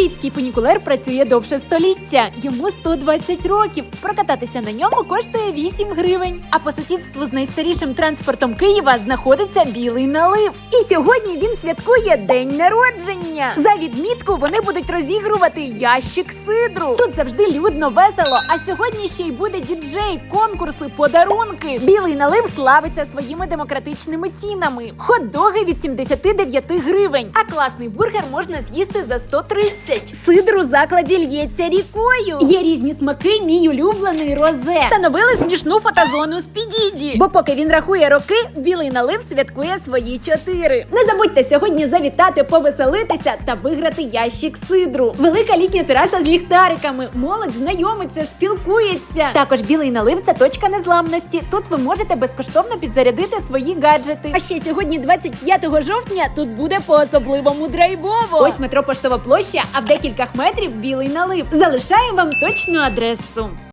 Київський фунікулер працює довше століття. Йому 120 років. Прокататися на ньому коштує 8 гривень. А по сусідству з найстарішим транспортом Києва знаходиться білий налив. І сьогодні він святкує день народження. За відмітку вони будуть розігрувати ящик сидру. Тут завжди людно, весело. А сьогодні ще й буде діджей, конкурси, подарунки. Білий налив славиться своїми демократичними цінами. Хот-доги від 79 гривень, а класний бургер можна з'їсти за 130. Сидр у закладі л'ється рікою. Є різні смаки, мій улюблений розе. Встановили смішну фотозону з підіді. Бо поки він рахує роки, білий налив святкує свої чотири. Не забудьте сьогодні завітати, повеселитися та виграти ящик сидру. Велика літня тераса з ліхтариками. Молодь знайомиться, спілкується. Також білий налив це точка незламності. Тут ви можете безкоштовно підзарядити свої гаджети. А ще сьогодні, 25 жовтня, тут буде по-особливому драйвово. Ось метро Поштова площа, а в декількох метрів білий налив. Залишаю вам точну адресу.